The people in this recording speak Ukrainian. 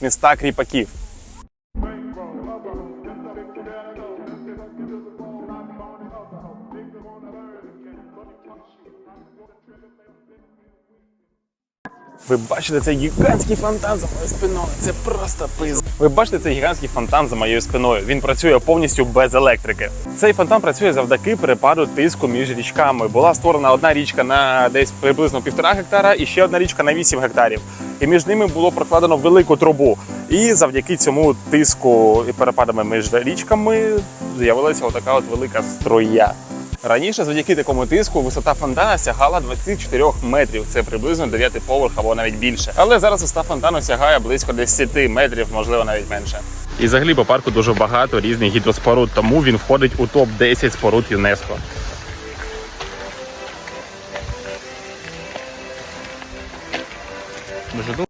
міста кріпаків. Ви бачите цей гігантський фонтан за моєю спиною. Це просто пиз. Ви бачите цей гігантський фонтан за моєю спиною. Він працює повністю без електрики. Цей фонтан працює завдяки перепаду тиску між річками. Була створена одна річка на десь приблизно півтора гектара і ще одна річка на 8 гектарів. І між ними було прокладено велику трубу. І завдяки цьому тиску і перепадами між річками з'явилася отака от велика струя. Раніше, завдяки такому тиску, висота фонтана сягала 24 метрів. Це приблизно 9 поверх або навіть більше. Але зараз висота фонтану сягає близько 10 метрів, можливо, навіть менше. І взагалі по парку дуже багато різних гідроспоруд, тому він входить у топ 10 споруд ЮНЕСКО. 不是都。